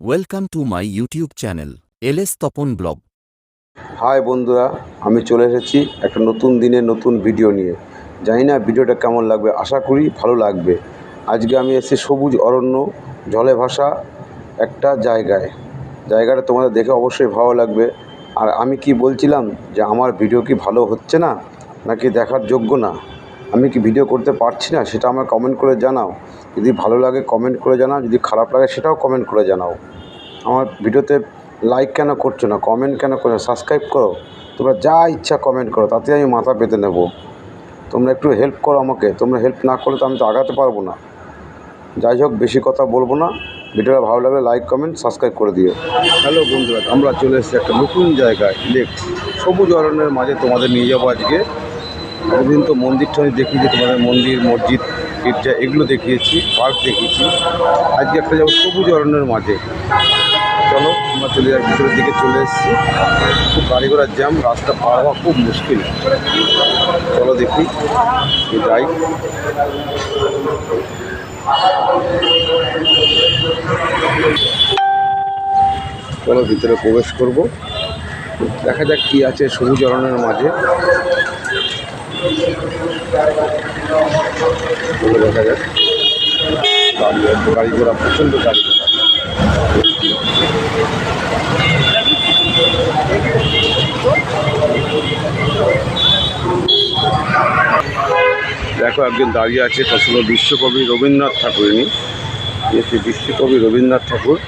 Welcome my YouTube channel L S Tapan Blog. Hi বন্ধুরা, আমি চলে এসেছি একটা নতুন দিনের নতুন ভিডিও নিয়ে। জানি না ভিডিওটা কেমন লাগবে, আশা করি ভালো লাগবে। আজকে আমি এসেছি সবুজ অরণ্য, জলে ভাসা একটা জায়গায়। জায়গাটা তোমাদের দেখে অবশ্যই ভালো লাগবে। আর আমি কি বলছিলাম যে আমার ভিডিও কি ভালো হচ্ছে না, নাকি দেখার যোগ্য না? আমি কি ভিডিও করতে পারছি না, সেটা আমার কমেন্ট করে জানাও। যদি ভালো লাগে কমেন্ট করে জানাও। যদি খারাপ লাগে, সেটাও কমেন্ট করে জানাও। আমার ভিডিওতে লাইক কেন করছ না কমেন্ট কেন করছ সাবস্ক্রাইব করো। তোমরা যা ইচ্ছা কমেন্ট করো, তাতে আমি মাথা পেতে নেব। তোমরা একটু হেল্প করো আমাকে। তোমরা হেল্প না করলে তো আমি তো আগাতে পারব না। যাই হোক, বেশি কথা বলব না। ভিডিওটা ভালো লাগলে লাইক কমেন্ট সাবস্ক্রাইব করে দিও। হ্যালো বন্ধুরা, আমরা চলে এসেছি একটা নতুন জায়গায়। লেক, সবুজ অরণ্যের মাঝে তোমাদের নিয়ে যাব আজকে। এতদিন তো মন্দির দেখি যে তোমাদের মন্দির, মসজিদ গির্জা, এগুলো দেখিয়েছি, পার্ক দেখিয়েছি। আজকে একটা যাব সবুজ অরণ্যের মাঝে। চলো, আমরা চলে যাই, ভিতরের দিকে চলে এসেছি। খুব গাড়ি ঘোড়ার জ্যাম, রাস্তা পার হওয়া খুব মুশকিল। চলো দেখি যাই। চলো ভিতরে প্রবেশ করব। দেখা যাক কি আছে সবুজ অরণ্যের মাঝে। চলো দেখা যাক। গাড়ি ঘোড়া প্রচণ্ড গাড়ি দেখো, একজন দাঁড়িয়ে আছে পছন্দ বিশ্বকবি রবীন্দ্রনাথ ঠাকুর ইনি ইনি বিশ্বকবি রবীন্দ্রনাথ ঠাকুর,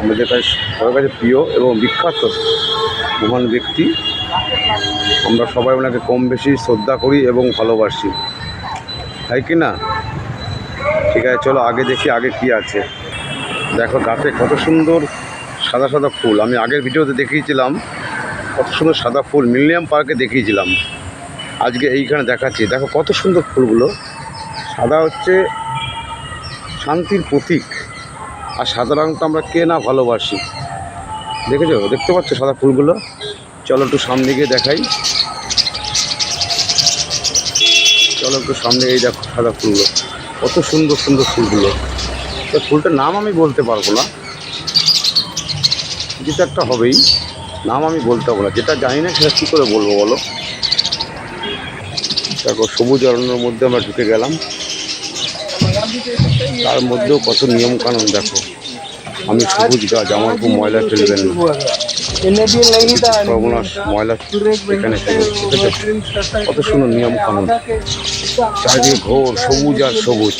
আমাদের কাছে সবার কাছে প্রিয় এবং বিখ্যাত মহান ব্যক্তি। আমরা সবাই ওনাকে কম বেশি শ্রদ্ধা করি এবং ভালোবাসি। তাই কি না? ঠিক আছে, চলো আগে দেখি আগে কি আছে। দেখো, গাছে কত সুন্দর সাদা সাদা ফুল। আমি আগের ভিডিওতে দেখিয়েছিলাম, কত সুন্দর সাদা ফুল। মিলিনিয়াম পার্কে দেখিয়েছিলাম। আজকে এইখানে দেখাচ্ছি। দেখো, কত সুন্দর ফুলগুলো। সাদা হচ্ছে শান্তির প্রতীক। আর সাদা তো আমরা কে না ভালোবাসি। দেখেছ? দেখতে পাচ্ছ সাদা ফুলগুলো? চলো একটু সামনে গিয়ে দেখাই। একটু সামনে এই দেখো সাদা ফুলগুলো। কত সুন্দর সুন্দর ফুলগুলো। তো ফুলটার নাম আমি বলতে পারব না। কিছু একটা হবেই। নাম আমি বলতে পারব না। যেটা জানি না সেটা কী করে বলব বলো? দেখো, সবুজ অরণ্যের মধ্যে আমরা ঢুকে গেলাম। তার মধ্যেও কত নিয়ম কানুন দেখো। আমি সবুজ গাছ, আমার খুব ময়লা ফেলবেন না। ময়লা এখানে কত সুন্দর নিয়ম কানুন চারিদিকে ঘোর, সবুজ আর সবুজ।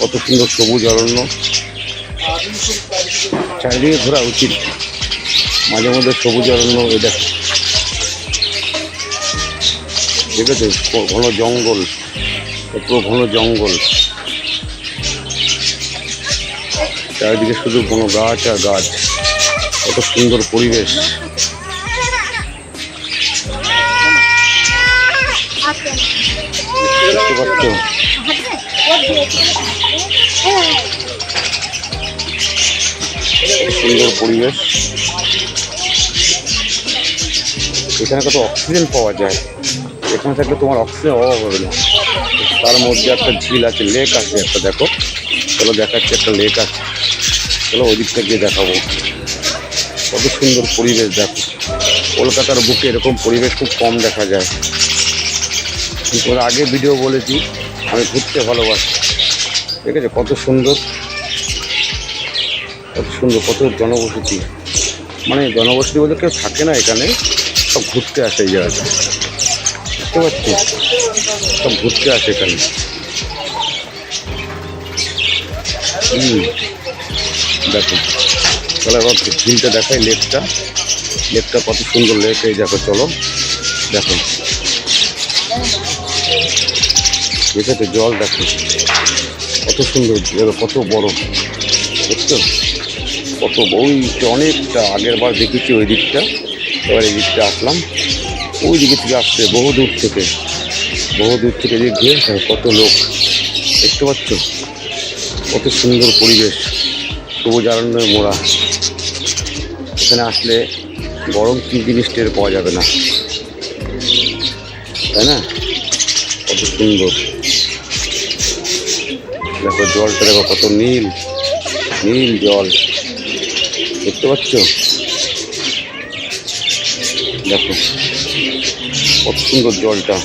কত সুন্দর সবুজ অরণ্য। চারিদিকে ঘোরা উচিত মাঝে মধ্যে সবুজ অরণ্য এটা দেখো দেখেছ? ক- ঘন জঙ্গল পুরো ঘন জঙ্গল। চারিদিকে শুধু কোনো গাছ আর গাছ। কত সুন্দর পরিবেশ। দেখতে পাচ্ছ সুন্দর পরিবেশ। এখানে কত অক্সিজেন পাওয়া যায়। এখানে থাকলে তোমার অক্সিজেন অভাব হবে না। তার মধ্যে একটা ঝিল আছে, লেক আছে একটা, দেখো। চলো দেখাচ্ছে, একটা লেক আছে। চলো ওই দিকটা গিয়ে দেখাবো। কত সুন্দর পরিবেশ, দেখো। কলকাতার বুকে এরকম পরিবেশ খুব কম দেখা যায়। ওর আগে ভিডিও বলেছি, আমি ঘুরতে ভালোবাসি। ঠিক আছে? কত সুন্দর। কত সুন্দর, কত জনবসতি। মানে জনবসতি বলতে কেউ থাকে না এখানে, সব ঘুরতে আসে এই জায়গাটা বুঝতে পারছি? সব ঘুরতে আসে এখানে। হুম। দেখো চলো এবার ঝিলটা দেখাই লেকটা। লেকটা কত সুন্দর লেক, এই দেখো, চলো। দেখো। দেখেছ জল দেখো। কত সুন্দর কত বড়। দেখছ? কত ওই অনেকটা আগের বার দেখেছি ওই দিকটা। এবার এই দিকটা আসলাম। ওই দিকে থেকে আসছে বহু দূর থেকে। বহু দূর থেকে দিয়ে কত লোক। দেখতে পাচ্ছ? কত সুন্দর পরিবেশ। সবুজ আরণ্যের মোড়া। এখানে আসলে গরম কী জিনিস টের পাওয়া যাবে না। তাই না? কত সুন্দর। দেখো জলটা দেখো কত নীল নীল জল। দেখতে পাচ্ছ? দেখো, কত সুন্দর জলটা।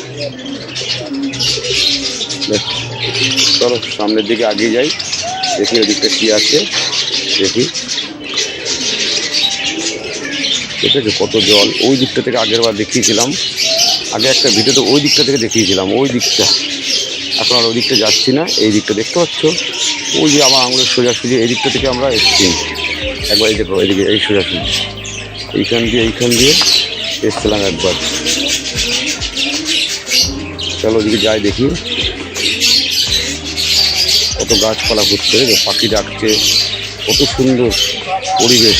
চলো সামনের দিকে আগিয়ে যাই। দেখি ওদিকটা কী আছে। দেখি। ঠিক আছে কত জল? ওই দিকটা থেকে আগের বার দেখিয়েছিলাম। আগে একটা ভিডিওতে ওই দিকটা থেকে দেখিয়েছিলাম, ওই দিকটা। এখন আর ওই দিকটা যাচ্ছি না, এই দিকটা দেখতে পাচ্ছ। ওই যে আমার আঙুলের সোজাসুজি, এই দিকটা থেকে আমরা এসেছি। একবার এই দেখো এইদিকে এই সোজাসুজি। এইখান দিয়ে এইখান দিয়ে এসছিলাম একবার। চলো ওদিকে যাই দেখি। কত গাছপালা ঘুরছে পাখি ডাকছে, কত সুন্দর পরিবেশ।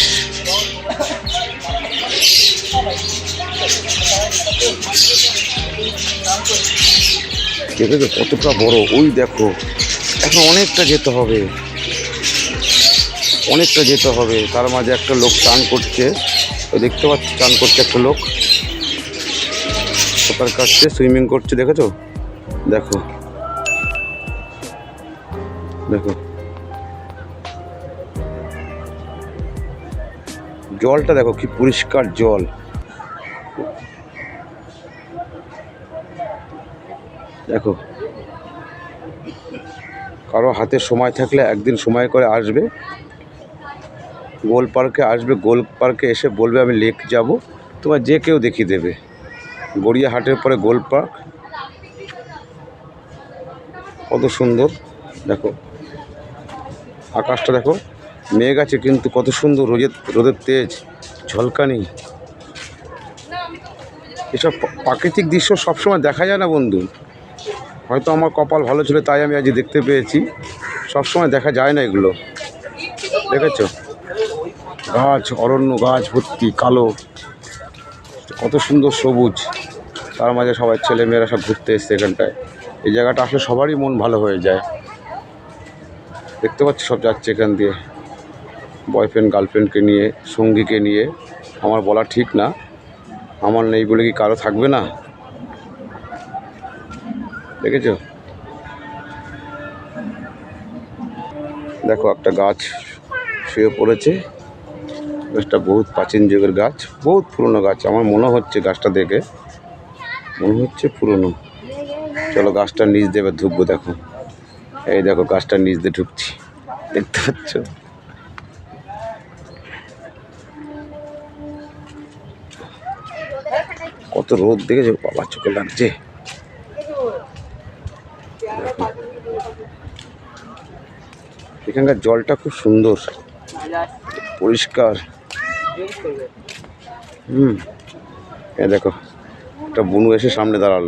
দেখেছ কতটা বড়? ওই দেখো, এখন অনেকটা যেতে হবে। অনেকটা যেতে হবে। তার মাঝে একটা লোক চান করছে। দেখতে পাচ্ছি, চান করছে একটা লোক। সাঁতার কাটছে সুইমিং করছে, দেখেছ? দেখো। দেখো। জলটা দেখো, কি পরিষ্কার জল। দেখো, কারও হাতে সময় থাকলে একদিন সময় করে আসবে। গোল পার্কে আসবে, গোল পার্কে এসে বলবে, আমি লেক যাব। তোমার যে কেউ দেখিয়ে দেবে। গড়িয়াহাটের পরে গোল পার্ক। কত সুন্দর, দেখো। আকাশটা দেখো, মেঘ আছে কিন্তু কত সুন্দর, রোদের রোদের তেজ, ঝলকানি। এসব প্রাকৃতিক দৃশ্য সবসময় দেখা যায় না, বন্ধু। হয়তো আমার কপাল ভালো ছিল, তাই আমি আজ দেখতে পেয়েছি। সবসময় দেখা যায় না এগুলো। দেখেছ? গাছ, অরণ্য গাছ ভর্তি, কালো। কত সুন্দর সবুজ। তার মাঝে সবাই ছেলে মেয়েরা সব ঘুরতে এসছে এখানটায়। এই জায়গাটা আসলে সবারই মন ভালো হয়ে যায়। দেখতে পাচ্ছি সব যাচ্ছে এখান দিয়ে। বয়ফ্রেন্ড, গার্লফ্রেন্ডকে নিয়ে, সঙ্গীকে নিয়ে। আমার বলা ঠিক না। আমার নেই বলে কি কারও থাকবে না? দেখেছ? দেখো একটা গাছ শুয়ে পড়েছে। গাছটা বহুত প্রাচীন যুগের গাছ, বহুত পুরনো গাছ। আমার মনে হচ্ছে গাছটা দেখে। মনে হচ্ছে পুরনো। চলো গাছটার নিচ দেবে ঢুকবো দেখো। এই দেখো গাছটার নিচ দিয়ে ঢুকছি। দেখতে পাচ্ছ? কত রোদ, দেখেছ? বাবা, চোখে লাগছে। এখানকার জলটা খুব সুন্দর। পরিষ্কার। হুম। এ দেখো, একটা বুনু এসে সামনে দাঁড়াল।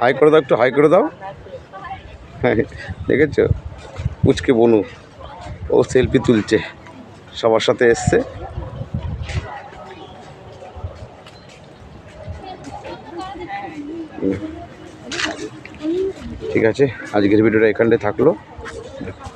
হাই করে দাও একটু, হাই করে দাও। হ্যাঁ দেখেছ? উচকে বনু। ও সেলফি তুলছে। সবার সাথে এসছে। ঠিক আছে, আজকের ভিডিওটা এখানটায় থাকল। Thank you.